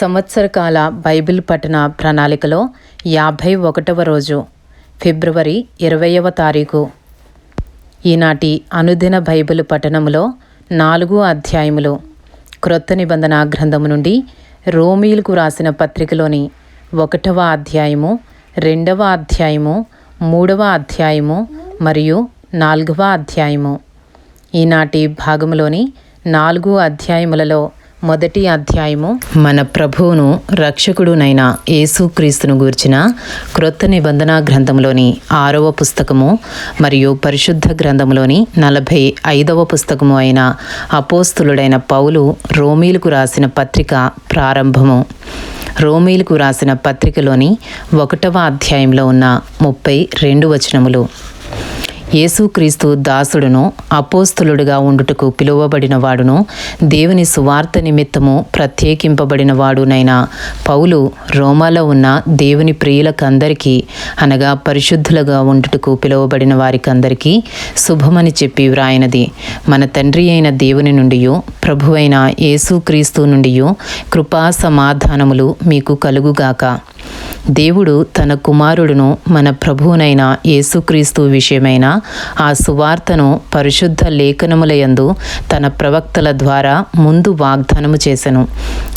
సంవత్సరకాల Bible పఠన ప్రణాళికలో యాభై ఒకటవ రోజు ఫిబ్రవరి ఇరవైవ తారీఖు. ఈనాటి అనుదిన బైబిల్ పఠనములో నాలుగు అధ్యాయములు. క్రొత్త నిబంధన గ్రంథము నుండి రోమీలకు రాసిన పత్రికలోని ఒకటవ అధ్యాయము రెండవ అధ్యాయము మూడవ అధ్యాయము మరియు నాలుగవ అధ్యాయము. ఈనాటి భాగములోని నాలుగు అధ్యాయములలో మొదటి అధ్యాయము మన ప్రభువును రక్షకుడునైన యేసుక్రీస్తును గూర్చిన క్రొత్త నిబంధన గ్రంథంలోని ఆరవ పుస్తకము మరియు పరిశుద్ధ గ్రంథంలోని నలభై ఐదవ పుస్తకము అయిన అపోస్తులుడైన పౌలు రోమీలకు రాసిన పత్రిక ప్రారంభము. రోమీలకు రాసిన పత్రికలోని ఒకటవ అధ్యాయంలో ఉన్న ముప్పై రెండు వచనములు. యేసుక్రీస్తు దాసుడును అపోస్తులుడుగా ఉండుటకు పిలువబడిన వాడును దేవుని సువార్త నిమిత్తము ప్రత్యేకింపబడిన వాడునైన పౌలు రోమాలో ఉన్న దేవుని ప్రియులకందరికీ అనగా పరిశుద్ధులుగా ఉండుటకు పిలువబడిన వారికందరికీ శుభమని చెప్పి వ్రాయినది. మన తండ్రి అయిన దేవుని నుండి ప్రభువైన యేసుక్రీస్తు నుండి కృపా సమాధానములు మీకు కలుగుగాక. దేవుడు తన కుమారుడును మన ప్రభువునైన యేసుక్రీస్తు విషయమైన ఆ సువార్తను పరిశుద్ధ లేఖనములయందు తన ప్రవక్తల ద్వారా ముందు వాగ్దానము చేసెను.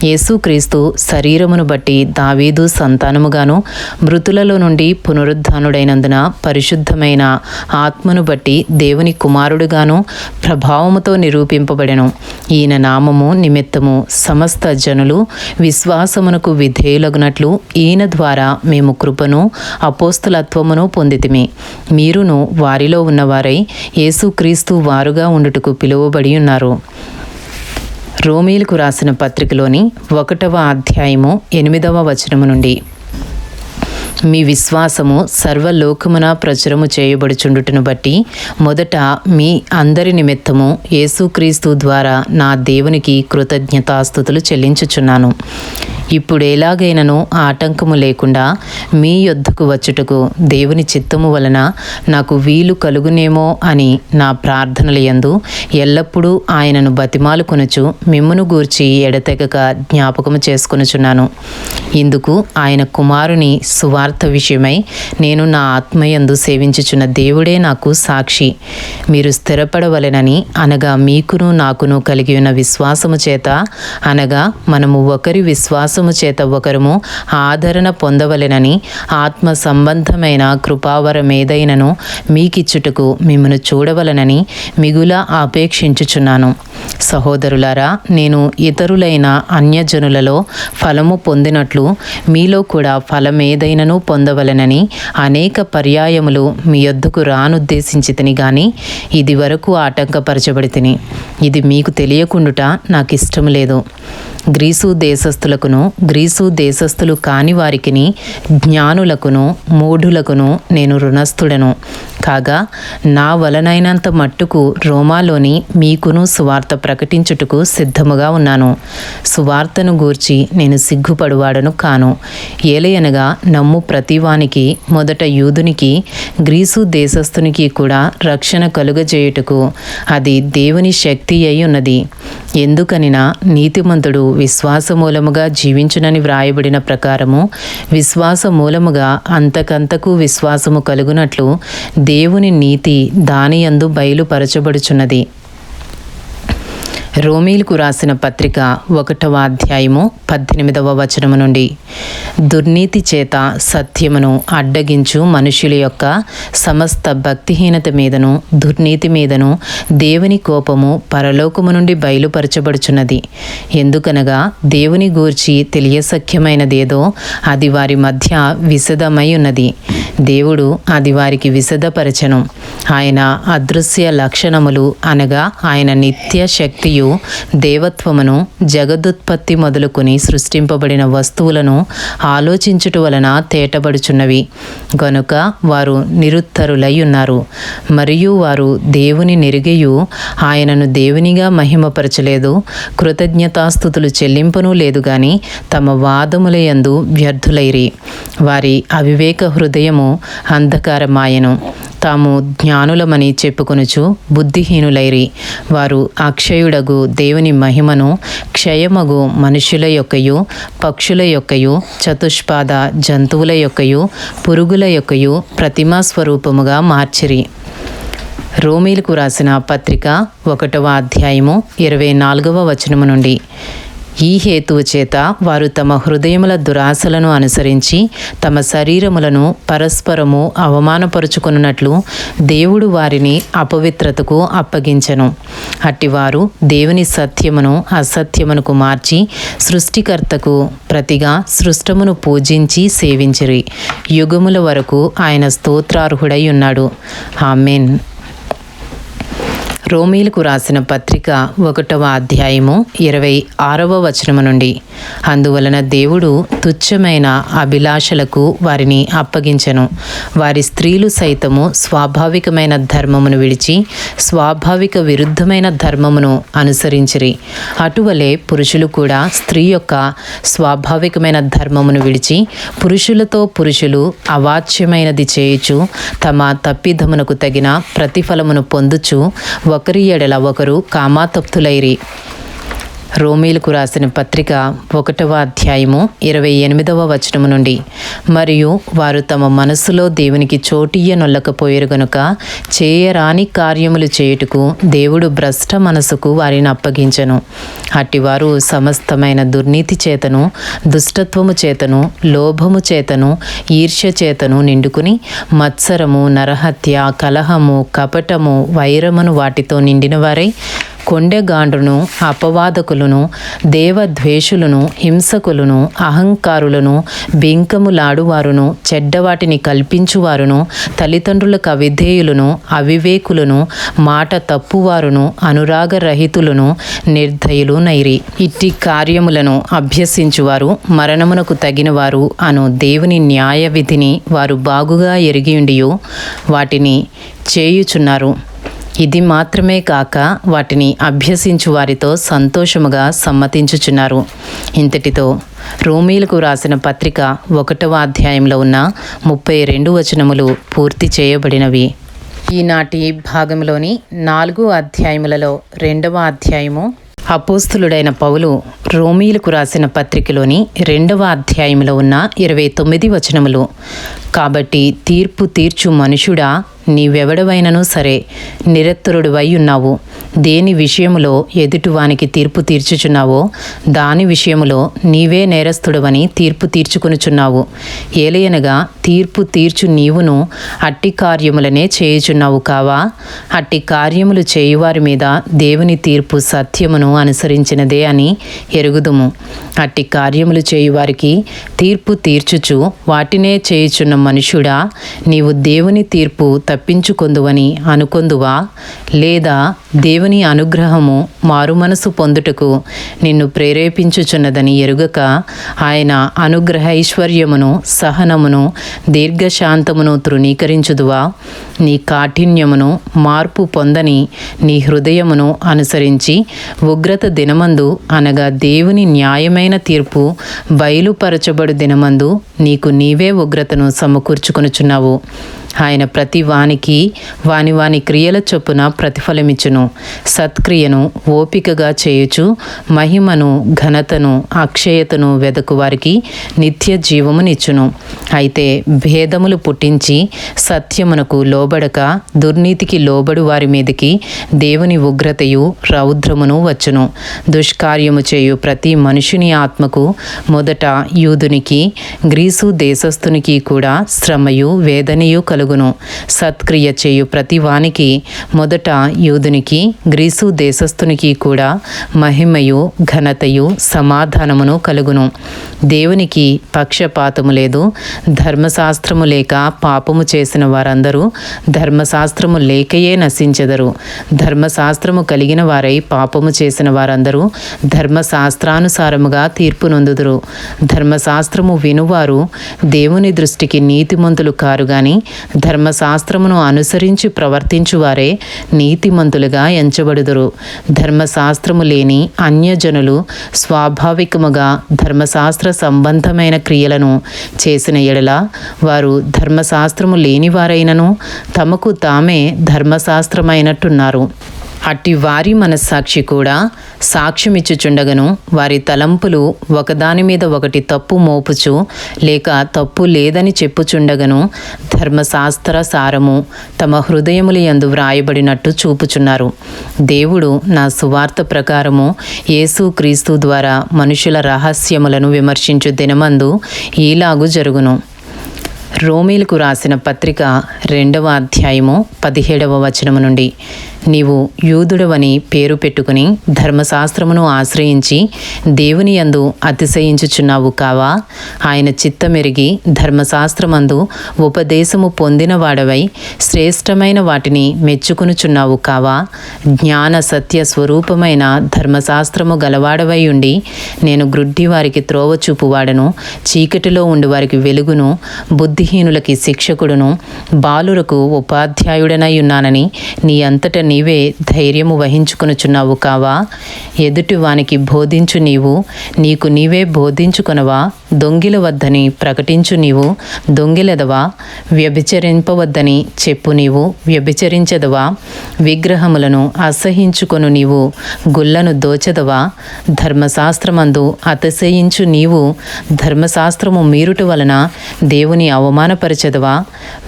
యేసుక్రీస్తు శరీరమును బట్టి దావీదు సంతానముగాను మృతులలో నుండి పునరుద్ధానుడైనందున పరిశుద్ధమైన ఆత్మను బట్టి దేవుని కుమారుడుగాను ప్రభావముతో నిరూపింపబడెను. ఈయన నామము నిమిత్తము సమస్త జనులు విశ్వాసమునకు విధేయులగునట్లు ఈయన ద్వారా మేము కృపను అపోస్తులత్వమును పొందితిమి. మీరును వారిలో ఉన్నవారై యేసుక్రీస్తు వారుగా ఉండుటకు పిలువబడి ఉన్నారు. రోమీలకు రాసిన పత్రికలోని ఒకటవ అధ్యాయము ఎనిమిదవ వచనము నుండి మీ విశ్వాసము సర్వలోకమున ప్రచురము చేయబడుచుండుటను బట్టి మొదట మీ అందరి నిమిత్తము యేసుక్రీస్తు ద్వారా నా దేవునికి కృతజ్ఞతాస్థుతులు చెల్లించుచున్నాను. ఇప్పుడు ఎలాగైనను ఆటంకము లేకుండా మీ యొద్దకు వచ్చుటకు దేవుని చిత్తము వలన నాకు వీలు కలుగునేమో అని నా ప్రార్థనలయందు ఎల్లప్పుడూ ఆయనను బతిమాలు కొనుచు మిమ్మును గూర్చి ఎడతెగక జ్ఞాపకము చేసుకొనుచున్నాను. ఇందుకు ఆయన కుమారుని సువార్త విషయమై నేను నా ఆత్మయందు సేవించుచున్న దేవుడే నాకు సాక్షి. మీరు స్థిరపడవలెనని అనగా మీకును నాకును కలిగి ఉన్న విశ్వాసము చేత అనగా మనము ఒకరి విశ్వాసం విశ్వాసము చేత ఒకరము ఆదరణ పొందవలెనని ఆత్మ సంబంధమైన కృపావరమేదైనను మీకిచ్చుటకు మిమ్మను చూడవలనని మిగుల ఆపేక్షించుచున్నాను సహోదరులారా నేను ఇతరులైన అన్యజనులలో ఫలము పొందినట్లు మీలో కూడా ఫలమేదైనను పొందవలనని అనేక పర్యాయములు మీ యొద్దకు రానుద్దేశించి తిని గాని ఇది వరకు ఆటంకపరచబడి తిని ఇది మీకు తెలియకుండుట నాకు ఇష్టం లేదు. గ్రీసు దేశస్థులకును గ్రీసు దేశస్థులు కాని వారికిని జ్ఞానులకును మూఢులకును నేను రుణస్థుడను. కాగా నా వలనైనంత మట్టుకు రోమాలోని మీకును సువార్త ప్రకటించుటకు సిద్ధముగా ఉన్నాను. సువార్తను గూర్చి నేను సిగ్గుపడువాడను కాను. ఏలయనగా నమ్ము ప్రతివానికి మొదట యూదునికి గ్రీసు దేశస్థునికి కూడా రక్షణ కలుగజేయుటకు అది దేవుని శక్తి అయి ఉన్నది. ఎందుకనినా నీతిమంతుడు విశ్వాస మూలముగా జీవించునని వ్రాయబడిన ప్రకారము విశ్వాస మూలముగా అంతకంతకు విశ్వాసము కలుగునట్లు దేవుని నీతి దాని యందు బయలుపరచబడుచున్నది. రోమీలకు రాసిన పత్రిక ఒకటవ అధ్యాయము పద్దెనిమిదవ వచనము నుండి. దుర్నీతి చేత సత్యమును అడ్డగించు మనుషుల యొక్క సమస్త భక్తిహీనత మీదను దుర్నీతి మీదను దేవుని కోపము పరలోకము నుండి బయలుపరచబడుచున్నది. ఎందుకనగా దేవుని గూర్చి తెలియసఖ్యమైనదేదో అది వారి మధ్య విశదమై ఉన్నది దేవుడు అది వారికి విశదపరచను. ఆయన అదృశ్య లక్షణములు అనగా ఆయన నిత్య శక్తియు దేవత్వమును జగదుత్పత్తి మొదలుకొని సృష్టింపబడిన వస్తువులను ఆలోచించుట వలన తేటబడుచున్నవి. గనుక వారు నిరుత్తరులై ఉన్నారు మరియు వారు దేవుని నెరిగయు ఆయనను దేవునిగా మహిమపరచలేదు. కృతజ్ఞతాస్థుతులు చెల్లింపునూ లేదు గాని తమ వాదములయందు వ్యర్థులైరి. వారి అవివేక హృదయము అంధకారమాయను. తాము జ్ఞానులమని చెప్పుకొనుచు బుద్ధిహీనులైరి. వారు అక్షయుడగు దేవుని మహిమను క్షయమగు మనుషుల యొక్కయు పక్షుల యొక్కయు చతుష్పాద జంతువుల యొక్కయు పురుగుల యొక్కయు ప్రతిమా స్వరూపముగా మార్చిరి. రోమీలకు రాసిన పత్రిక ఒకటవ అధ్యాయము ఇరవై నాలుగవ వచనము నుండి. ఈ హేతువు చేత వారు తమ హృదయముల దురాశలను అనుసరించి తమ శరీరములను పరస్పరము అవమానపరుచుకున్నట్లు దేవుడు వారిని అపవిత్రతకు అప్పగించను. అట్టివారు దేవుని సత్యమును అసత్యమునకు మార్చి సృష్టికర్తకు ప్రతిగా సృష్టమును పూజించి సేవించిరి. యుగముల వరకు ఆయన స్తోత్రార్హుడై ఉన్నాడు. ఆమెన్. రోమీలకు రాసిన పత్రిక ఒకటవ అధ్యాయము ఇరవై ఆరవ వచనము నుండి. అందువలన దేవుడు తుచ్చమైన అభిలాషలకు వారిని అప్పగించెను. వారి స్త్రీలు సైతము స్వాభావికమైన ధర్మమును విడిచి స్వాభావిక విరుద్ధమైన ధర్మమును అనుసరించిరి. అటువలే పురుషులు కూడా స్త్రీ యొక్క స్వాభావికమైన ధర్మమును విడిచి పురుషులతో పురుషులు అవాచ్యమైనది చేయుచు తమ తప్పిదమునకు తగిన ప్రతిఫలమును పొందుచు ఒకరి ఎడల ఒకరు కామాతప్తులైరి రోమీలకు రాసిన పత్రిక ఒకటవ అధ్యాయము ఇరవై ఎనిమిదవ వచనము నుండి. మరియు వారు తమ మనస్సులో దేవునికి చోటియ్య నొల్లకపోయారు గనుక చేయరాని కార్యములు చేయుటకు దేవుడు భ్రష్ట మనసుకు వారిని అప్పగించను. అట్టివారు సమస్తమైన దుర్నీతి చేతను దుష్టత్వము చేతను లోభము చేతను ఈర్ష్య చేతను నిండుకుని మత్సరము నరహత్య కలహము కపటము వైరమును వాటితో నిండిన వారై కొండెగాండ్రును అపవాదకులను దేవద్వేషులను హింసకులను అహంకారులను బింకములాడువారును చెడ్డవాటిని కల్పించువారును తల్లిదండ్రులకు అవిధేయులను అవివేకులను మాట తప్పువారును అనురాగరహితులను నిర్దయులు నైరి. ఇట్టి కార్యములను అభ్యసించువారు మరణమునకు తగినవారు అను దేవుని న్యాయ విధిని వారు బాగుగా ఎరిగియుండియు వాటిని చేయుచున్నారు. ఇది మాత్రమే కాక వాటిని అభ్యసించు వారితో సంతోషముగా సమ్మతించుచున్నారు. ఇంతటితో రోమీలకు రాసిన పత్రిక ఒకటవ అధ్యాయంలో ఉన్న ముప్పై రెండు వచనములు పూర్తి చేయబడినవి. ఈనాటి భాగంలోని నాలుగు అధ్యాయములలో రెండవ అధ్యాయము అపోస్తులుడైన పౌలు రోమీలకు రాసిన పత్రికలోని రెండవ అధ్యాయంలో ఉన్న ఇరవై తొమ్మిది వచనములు. కాబట్టి తీర్పు తీర్చు మనుషుడా నీవెవడవైనను సరే నిరత్తరుడివై ఉన్నావు దేని విషయములో ఎదుటివానికి తీర్పు తీర్చుచున్నావో దాని విషయములో నీవే నేరస్తుడవని తీర్పు తీర్చుకొనుచున్నావు. ఏలయనగా తీర్పు తీర్చు నీవును అట్టి కార్యములనే చేయుచున్నావు కావా? అట్టి కార్యములు చేయువారి మీద దేవుని తీర్పు సత్యమును అనుసరించినదే అని ఎరుగుదుము. అట్టి కార్యములు చేయువారికి తీర్పు తీర్చుచు వాటినే చేయుచున్న మనుషుడా నీవు దేవుని తీర్పు తప్పించుకొందువని అనుకొందువా? లేదా దేవుని అనుగ్రహము మారుమనసు పొందుటకు నిన్ను ప్రేరేపించుచున్నదని ఎరుగక ఆయన అనుగ్రహ ఐశ్వర్యమును సహనమును దీర్ఘశాంతమును తృణీకరించుదువా? నీ కాఠిన్యమును మార్పు పొందని నీ హృదయమును అనుసరించి ఉగ్రత దినమందు అనగా దేవుని న్యాయమైన తీర్పు బయలుపరచబడు దినమందు నీకు నీవే ఉగ్రతను సమకూర్చుకొనుచున్నావు. ఆయన ప్రతి వానికి వాని వాని క్రియల చొప్పున ప్రతిఫలమిచ్చును. సత్క్రియను ఓపికగా చేయుచు మహిమను ఘనతను అక్షయతను వెదకు వారికి నిత్య జీవమునిచ్చును. అయితే భేదములు పుట్టించి సత్యమునకు లోబడక దుర్నీతికి లోబడు వారి మీదకి దేవుని ఉగ్రతయు రౌద్రమును వచ్చును. దుష్కార్యము చేయు ప్రతి మనుషుని ఆత్మకు మొదట యూదునికి గ్రీసు దేశస్థునికి కూడా శ్రమయు వేదనయు కలుగును. సత్క్రియ చేయు ప్రతి వానికి మొదట యూదునికి గ్రీసు దేశస్థునికి కూడా మహిమయు ఘనతయు సమాధానమును కలుగును. దేవునికి పక్షపాతము లేదు ధర్మశాస్త్రము లేక పాపము చేసిన వారందరూ ధర్మశాస్త్రము లేకయే నశించెదరు. ధర్మశాస్త్రము కలిగిన వారై పాపము చేసిన వారందరూ ధర్మశాస్త్రానుసారముగా తీర్పు నొందుదురు. ధర్మశాస్త్రము వినువారు దేవుని దృష్టికి నీతిమంతులు కారు గాని ధర్మశాస్త్రమును అనుసరించి ప్రవర్తించువారే నీతిమంతులుగా ఎంచబడుదురు. ధర్మశాస్త్రము లేని అన్యజనులు స్వాభావికముగా ధర్మశాస్త్ర సంబంధమైన క్రియలను చేసిన ఎడల వారు ధర్మశాస్త్రము లేనివారైనను తమకు తామే ధర్మశాస్త్రమైనట్టున్నారు. అట్టి వారి మనస్సాక్షి కూడా సాక్ష్యమిచ్చుచుండగను. వారి తలంపులు ఒకదాని మీద ఒకటి తప్పు మోపుచు లేక తప్పు లేదని చెప్పుచుండగను. ధర్మశాస్త్ర సారము తమ హృదయముల యందు వ్రాయబడినట్టు చూపుచున్నారు. దేవుడు నా సువార్త ప్రకారము యేసుక్రీస్తు ద్వారా మనుషుల రహస్యములను విమర్శించు దినమందు ఈలాగు జరుగును. రోమిలకు రాసిన పత్రిక రెండవ అధ్యాయము పదిహేడవ వచనము నుండి. నీవు యూదుడవని పేరు పెట్టుకుని ధర్మశాస్త్రమును ఆశ్రయించి దేవుని యందు అతిశయించుచున్నావు కావా? ఆయన చిత్తమెరిగి ధర్మశాస్త్రమందు ఉపదేశము పొందిన వాడవై శ్రేష్టమైన వాటిని మెచ్చుకునుచున్నావు కావా? జ్ఞాన సత్య స్వరూపమైన ధర్మశాస్త్రము గలవాడవై ఉండి నేను గ్రుడ్డి వారికి త్రోవ చూపువాడను చీకటిలో ఉండి వారికి వెలుగును బుద్ధిహీనులకి శిక్షకుడును బాలురకు ఉపాధ్యాయుడనై ఉన్నానని నీ అంతట నీవే ధైర్యము వహించుకొనుచున్నావు కావా? ఎదుటి వానికి బోధించు నీవు నీకు నీవే బోధించుకొనవా? దొంగిల వద్దని ప్రకటించు నీవు దొంగిలెదవా? వ్యభిచరింపవద్దని చెప్పు నీవు వ్యభిచరించదవా? విగ్రహములను అసహించుకొను నీవు గుల్లను దోచదవా? ధర్మశాస్త్రమందు అతిశయించు నీవు ధర్మశాస్త్రము మీరుట వలన దేవుని అవమానపరచదవా?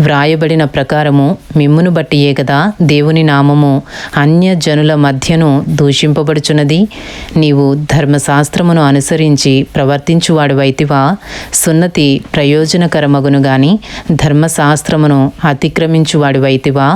వ్రాయబడిన ప్రకారము మిమ్మును బట్టియే కదా దేవుని నామము. అన్య జనుల మధ్యను దూషింపబడుచున్నది. నీవు ధర్మశాస్త్రమును అనుసరించి ప్రవర్తించువాడువైతివా. సున్నతి ప్రయోజనకరమగును గాని ధర్మశాస్త్రమును అతిక్రమించువాడువైతివా.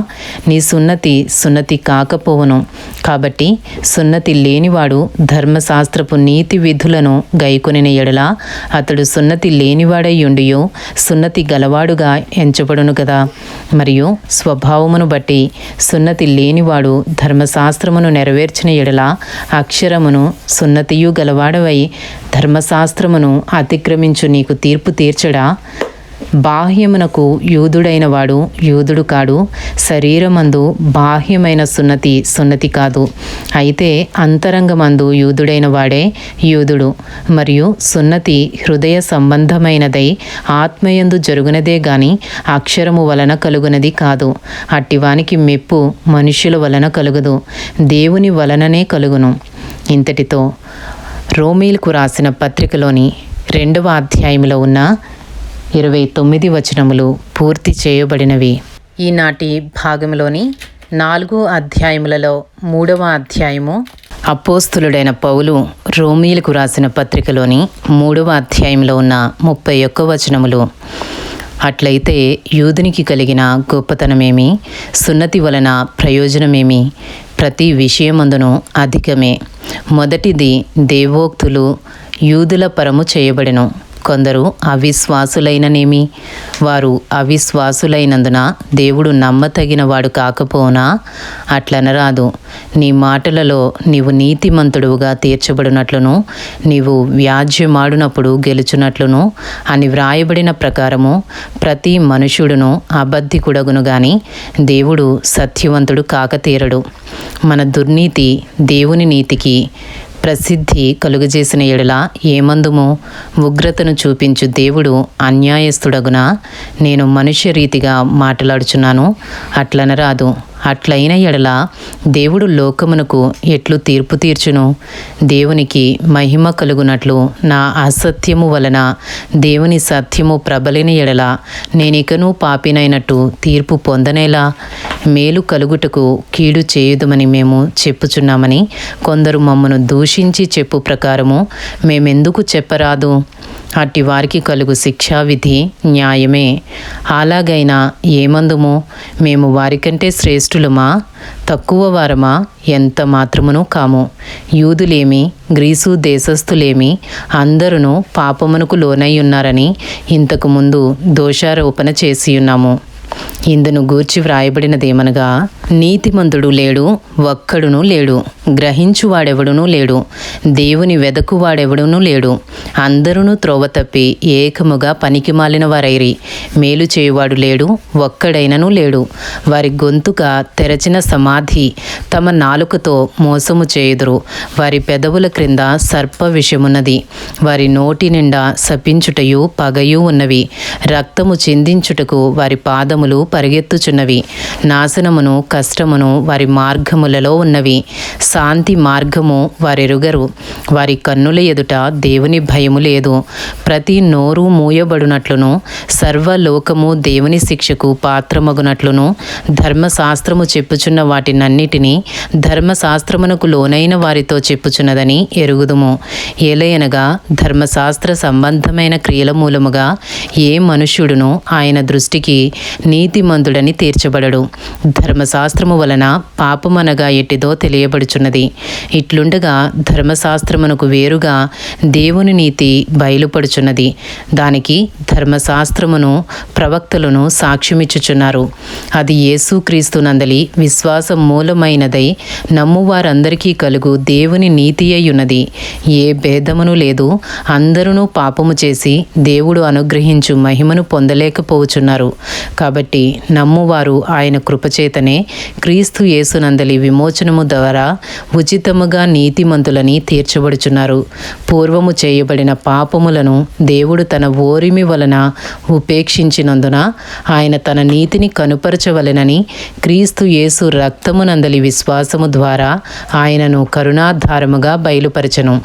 నీ సున్నతి సున్నతి కాకపోవును. కాబట్టి సున్నతి లేనివాడు ధర్మశాస్త్రపు నీతి విధులను గైకొనిన ఎడలా అతడు సున్నతి లేనివాడై ఉండియో సున్నతి గలవాడుగా ఎంచబడును కదా మరియు స్వభావమును బట్టి సున్నతి వాడు ధర్మశాస్త్రమును నెరవేర్చిన ఎడల అక్షరమును సున్నతియు గలవాడవై ధర్మశాస్త్రమును అతిక్రమించు నీకు తీర్పు తీర్చడా? బాహ్యమునకు యూదుడైన వాడు యూదుడు కాడు. శరీరమందు బాహ్యమైన సున్నతి సున్నతి కాదు. అయితే అంతరంగమందు యూదుడైన వాడే యూదుడు. మరియు సున్నతి హృదయ సంబంధమైనదై ఆత్మయందు జరుగునదే గాని అక్షరము వలన కలుగునది కాదు. అట్టివానికి మెప్పు మనుష్యుల వలన కలుగదు. దేవుని వలననే కలుగును. ఇంతటితో రోమీలకు రాసిన పత్రికలోని రెండవ అధ్యాయంలో ఉన్న ఇరవై తొమ్మిది వచనములు పూర్తి చేయబడినవి. ఈనాటి భాగంలోని నాలుగు అధ్యాయములలో మూడవ అధ్యాయము అపోస్తులుడైన పౌలు రోమీలకు రాసిన పత్రికలోని మూడవ అధ్యాయంలో ఉన్న ముప్పై ఒక్క వచనములు. అట్లయితే యూదునికి కలిగిన గొప్పతనమేమి? సున్నతి వలన ప్రయోజనమేమి? ప్రతి విషయమందును అధికమే. మొదటిది దేవోక్తులు యూదుల పరము చేయబడెను. కొందరు అవిశ్వాసులైననేమి? వారు అవిశ్వాసులైనందున దేవుడు నమ్మతగినవాడు కాకపోనా అట్లనరాదు. నీ మాటలలో నీవు నీతిమంతుడుగా తీర్చబడినట్లును నీవు వ్యాజ్యమాడునప్పుడు గెలుచునట్లును అని వ్రాయబడిన ప్రకారము ప్రతి మనుషుడును అబద్ధికుడగును గాని దేవుడు సత్యవంతుడు కాకతీరడు. మన దుర్నీతి దేవుని నీతికి ప్రసిద్ధి కలుగజేసిన ఎడల ఏమందుము? ఉగ్రతను చూపించు దేవుడు అన్యాయస్తుడగునా నేను మనుష్య రీతిగా మాట్లాడుచున్నాను. అట్లనరాదు. అట్లైన ఎడల దేవుడు లోకమునకు ఎట్లు తీర్పు తీర్చును? దేవునికి మహిమ కలుగునట్లు నా అసత్యము వలన దేవుని సత్యము ప్రబలిన ఎడల నేనికను పాపినైనట్టు తీర్పు పొందనేలా మేలు కలుగుటకు కీడు చేయుదుమని మేము చెప్పుచున్నామని కొందరు మమ్మను దూషించి చెప్పు ప్రకారము మేమెందుకు చెప్పరాదు? అట్టి వారికి కలుగు శిక్షావిధి న్యాయమే. అలాగైనా ఏమందుము? మేము వారికంటే శ్రేష్ఠులమా? తక్కువ వారమా? ఎంత మాత్రమును కాము? యూదులేమి గ్రీసు దేశస్థులేమి అందరూ పాపమునకు లోనై ఉన్నారని ఇంతకు ముందు దోషారోపణ చేసియున్నాము. ఇందును గూర్చి వ్రాయబడినదేమనగా నీతిమంతుడు లేడు ఒక్కడును లేడు గ్రహించువాడెవడునూ లేడు దేవుని వెదకువాడెవడునూ లేడు. అందరూ త్రోవ తప్పి ఏకముగా పనికి మాలిన వారైరి. మేలు చేయువాడు లేడు ఒక్కడైనను లేడు. వారి గొంతుక తెరచిన సమాధి తమ నాలుకతో మోసము చేయుదురు. వారి పెదవుల క్రింద సర్ప విషమున్నది వారి నోటి నిండా శపించుటయు పగయు ఉన్నవి. రక్తము చిందించుటకు వారి పాదములు పరిగెత్తుచున్నవి. నాశనమును కష్టమును వారి మార్గములలో ఉన్నవి. శాంతి మార్గము వారెరుగరు. వారి కన్నుల ఎదుట దేవుని భయము లేదు. ప్రతి నోరు మూయబడునట్లును సర్వలోకము దేవుని శిక్షకు పాత్రమగునట్లును ధర్మశాస్త్రము చెప్పుచున్న వాటినన్నిటినీ ధర్మశాస్త్రమునకు లోనైన వారితో చెప్పుచున్నదని ఎరుగుదుము. ఏలయనగా ధర్మశాస్త్ర సంబంధమైన క్రియల మూలముగా ఏ మనుష్యుడును ఆయన దృష్టికి నీతిమంతుడని తీర్చబడడు. శాస్త్రము వలన పాపమనగా ఎట్టిదో తెలియబడుచున్నది. ఇట్లుండగా ధర్మశాస్త్రమునకు వేరుగా దేవుని నీతి బయలుపడుచున్నది. దానికి ధర్మశాస్త్రమును ప్రవక్తలను సాక్ష్యమిచ్చుచున్నారు. అది యేసుక్రీస్తు నందలి విశ్వాసం మూలమైనదై నమ్మువారందరికీ కలుగు దేవుని నీతి అయ్యున్నది ఏ భేదమును లేదు అందరూ పాపము చేసి దేవుడు అనుగ్రహించు మహిమను పొందలేకపోవచ్చున్నారు కాబట్టి నమ్మువారు ఆయన కృపచేతనే క్రీస్తు యేసునందలి విమోచనము ద్వారా ఉచితముగా నీతిమంతులని తీర్చబడుచున్నారు. పూర్వము చేయబడిన పాపములను దేవుడు తన ఓరిమి వలన ఉపేక్షించినందున ఆయన తన నీతిని కనుపరచవలెనని క్రీస్తు యేసు రక్తమునందలి విశ్వాసము ద్వారా ఆయనను కరుణాధారముగా బయలుపరచను.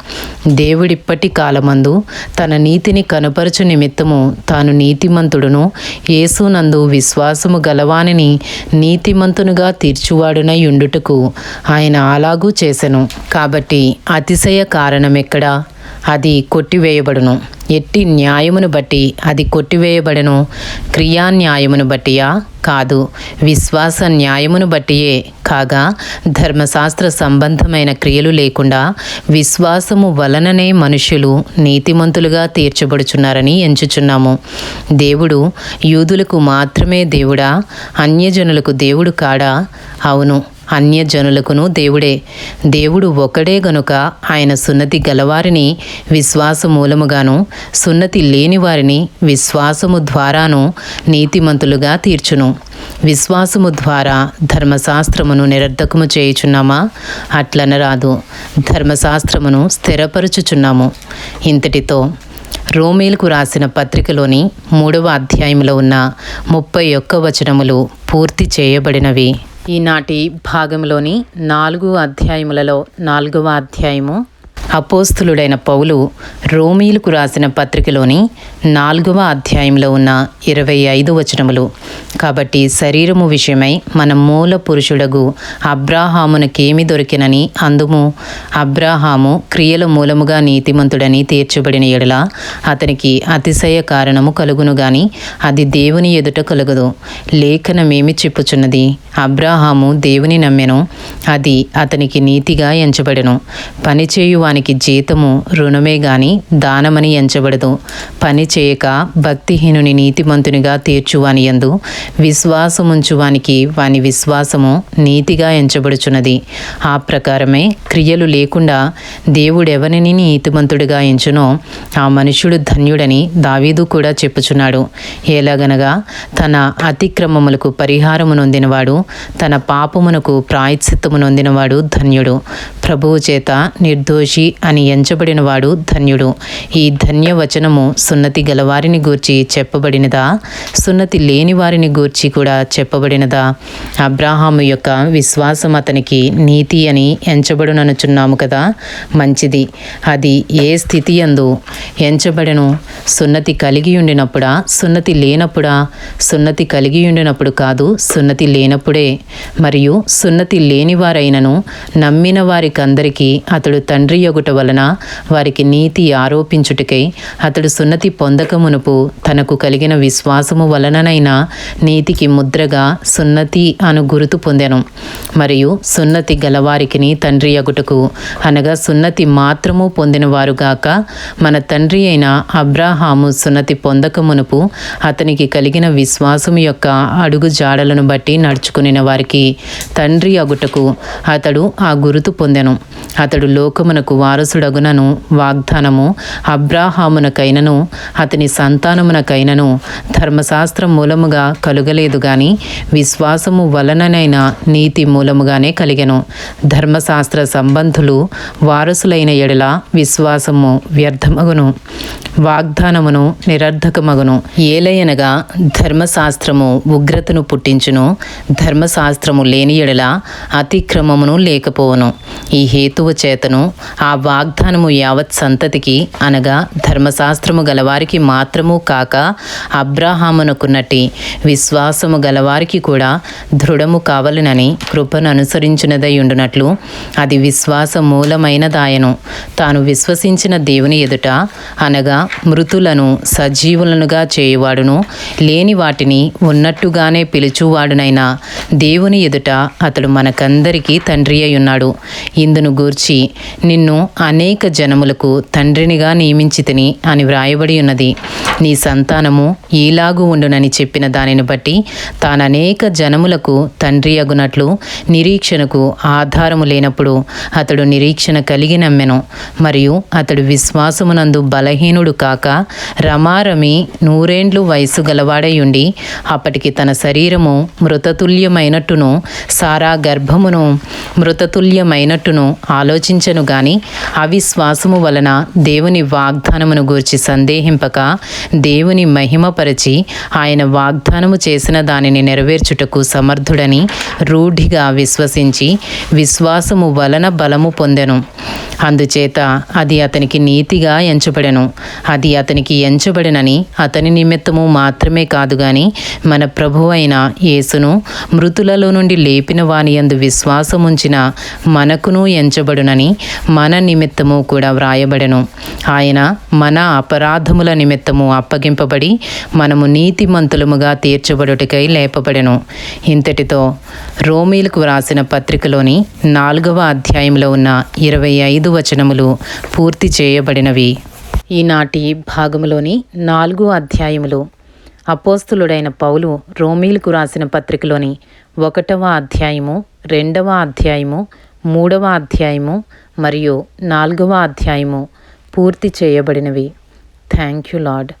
దేవుడిప్పటి కాలమందు తన నీతిని కనుపరచు నిమిత్తము తాను నీతిమంతుడును యేసునందు విశ్వాసము గలవానిని నీతిమంతునుగా తీర్చువాడునై ఉండుటకు ఆయన అలాగూ చేసెను. కాబట్టి అతిశయ కారణమెక్కడా? అది కొట్టివేయబడును. ఎట్టి న్యాయమును బట్టి అది కొట్టివేయబడను. క్రియా న్యాయమును బట్టియా? కాదు. విశ్వాస న్యాయమును బట్టియే. కాగా ధర్మశాస్త్ర సంబంధమైన క్రియలు లేకుండా విశ్వాసము వలననే మనుషులు నీతిమంతులుగా తీర్చబడుచున్నారని ఎంచుచున్నాము. దేవుడు యూదులకు మాత్రమే దేవుడా? అన్యజనులకు దేవుడు కాడా? అవును. అన్యజనులకును దేవుడే. దేవుడు ఒకడే గనుక ఆయన సున్నతి గలవారిని విశ్వాస మూలముగాను సున్నతి లేని వారిని విశ్వాసము ద్వారాను నీతిమంతులుగా తీర్చును. విశ్వాసము ద్వారా ధర్మశాస్త్రమును నిరర్ధకము చేయుచున్నామా? అట్లనరాదు ధర్మశాస్త్రమును స్థిరపరచుచున్నాము. ఇంతటితో రోమేలకు రాసిన పత్రికలోని మూడవ అధ్యాయంలో ఉన్న ముప్పై ఒక్క వచనములు పూర్తి చేయబడినవి. ఈనాటి భాగంలోని నాలుగు అధ్యాయములలో నాలుగవ అధ్యాయము అపోస్తులుడైన పౌలు రోమీలకు రాసిన పత్రికలోని నాలుగవ అధ్యాయంలో ఉన్న ఇరవై ఐదు వచనములు. కాబట్టి శరీరము విషయమై మన మూల పురుషుడగు అబ్రాహామునకేమి దొరికినని అందుము అబ్రాహాము క్రియల మూలముగా నీతిమంతుడని తీర్చబడిన ఎడల అతనికి అతిశయ కారణము కలుగును గాని అది దేవుని ఎదుట కలుగదు. లేఖనమేమి చెప్పుచున్నది? అబ్రాహాము దేవుని నమ్మెను. అది అతనికి నీతిగా ఎంచబడెను. పనిచేయువానికి జీతము రుణమే గాని దానమని ఎంచబడదు. పని చేయక భక్తిహీనుని నీతిమంతునిగా తీర్చువాని యందు విశ్వాసముంచువానికి వాని విశ్వాసము నీతిగా ఎంచబడుచున్నది. ఆ ప్రకారమే క్రియలు లేకుండా దేవుడెవరిని నీతిమంతుడిగా ఎంచునో ఆ మనుషుడు ధన్యుడని దావీదు కూడా చెప్పుచున్నాడు. ఎలాగనగా తన అతిక్రమములకు పరిహారము నొందినవాడు తన పాపమునకు ప్రాయశ్చిత్తము నొందినవాడు ధన్యుడు. ప్రభువు చేత నిర్దోషి అని ఎంచబడినవాడు ధన్యుడు. ఈ ధన్యవచనము సున్నతి గలవారిని గూర్చి చెప్పబడినదా? సున్నతి లేని వారిని గూర్చి కూడా చెప్పబడినదా? అబ్రాహాము యొక్క విశ్వాసం అతనికి నీతి అని ఎంచబడుననుచున్నాము కదా? మంచిది. అది ఏ స్థితి అందు ఎంచబడను? సున్నతి కలిగి ఉండినప్పుడా? సున్నతి లేనప్పుడా? సున్నతి కలిగి ఉండినప్పుడు కాదు సున్నతి లేనప్పుడే. మరియు సున్నతి లేని వారైనను నమ్మిన వారికందరికీ అతడు తండ్రి యొగుట వలన వారికి నీతి ఆరోపించుటకై అతడు సున్నతి పొంద మునుపు తనకు కలిగిన విశ్వాసము వలననైనా నీతికి ముద్రగా సున్నతి అను గురుతు పొందెను. మరియు సున్నతి గలవారికిని తండ్రి అగుటకు అనగా సున్నతి మాత్రము పొందినవారుగాక మన తండ్రి అయిన అబ్రాహాము సున్నతి పొందక మునుపు అతనికి కలిగిన విశ్వాసం యొక్క అడుగు జాడలను బట్టి నడుచుకునిన వారికి తండ్రి అగుటకు అతడు ఆ గురుతు పొందెను. అతడు లోకమునకు వారసుడగునను వాగ్దానము అబ్రాహామునకైనను అతని సంతానమునకైనను ధర్మశాస్త్రం మూలముగా కలుగలేదు గాని విశ్వాసము వలననైన నీతి మూలముగానే కలిగెను. ధర్మశాస్త్ర సంబంధులు వారసులైన ఎడల విశ్వాసము వ్యర్థమగును. వాగ్దానమును నిరర్ధకమగును. ఏలయనగా ధర్మశాస్త్రము ఉగ్రతను పుట్టించును ధర్మశాస్త్రము లేని ఎడల అతిక్రమమును లేకపోవును. ఈ హేతువు చేతను ఆ వాగ్దానము యావత్ సంతతికి అనగా ధర్మశాస్త్రము గలవారి వారికి మాత్రము కాక అబ్రాహామునకున్నట్టి విశ్వాసము గలవారికి కూడా దృఢము కావలనని కృపను అనుసరించినదై ఉండునట్లు అది విశ్వాస మూలమైనదాయను. తాను విశ్వసించిన దేవుని ఎదుట అనగా మృతులను సజీవులనుగా చేయువాడును. లేని వాటిని ఉన్నట్టుగానే పిలుచువాడునైనా దేవుని ఎదుట అతడు మనకందరికీ తండ్రి అయి ఉన్నాడు. ఇందును గూర్చి నిన్ను అనేక జనములకు తండ్రినిగా నియమించితిని అని వ్రాయబడి ఉన్నది. నీ సంతానము ఈలాగు ఉండునని చెప్పిన దానిని బట్టి తాను అనేక జనములకు తండ్రి అగునట్లు నిరీక్షణకు ఆధారము లేనప్పుడు అతడు నిరీక్షణ కలిగి నమ్మెను. మరియు అతడు విశ్వాసమునందు బలహీనుడు కాక రమారమి నూరేండ్లు వయసు గలవాడై ఉండి అప్పటికి తన శరీరము మృతతుల్యమైనట్టును సారా గర్భమును మృతతుల్యమైనట్టును ఆలోచించను గాని అవిశ్వాసము వలన దేవుని వాగ్దానమును గూర్చి సందేహింపక దేవుని మహిమపరచి ఆయన వాగ్దానము చేసిన దానిని నెరవేర్చుటకు సమర్థుడని రూఢిగా విశ్వసించి విశ్వాసము వలన బలము పొందెను. అందుచేత అది అతనికి నీతిగా ఎంచబడెను. అది అతనికి ఎంచబడినని అతని నిమిత్తము మాత్రమే కాదు గాని మన ప్రభువైన యేసును మృతులలో నుండి లేపిన వానియందు విశ్వాసముంచిన మనకును ఎంచబడునని మన నిమిత్తము కూడా వ్రాయబడెను. ఆయన మన అపరాధముల నిమిత్తము అప్పగింపబడి మనము నీతిమంతులముగా తీర్చబడుటకై లేపబడెను. ఇంతటితో రోమీలకు వ్రాసిన పత్రికలోని నాలుగవ అధ్యాయంలో ఉన్న ఇరవై ఐదు వచనములు పూర్తి చేయబడినవి. ఈనాటి భాగములోని నాలుగు అధ్యాయములు. అపోస్తులుడైన పౌలు రోమీలకు రాసిన పత్రికలోని ఒకటవ అధ్యాయము రెండవ అధ్యాయము మూడవ అధ్యాయము మరియు నాలుగవ అధ్యాయము పూర్తి చేయబడినవి. Thank you, Lord.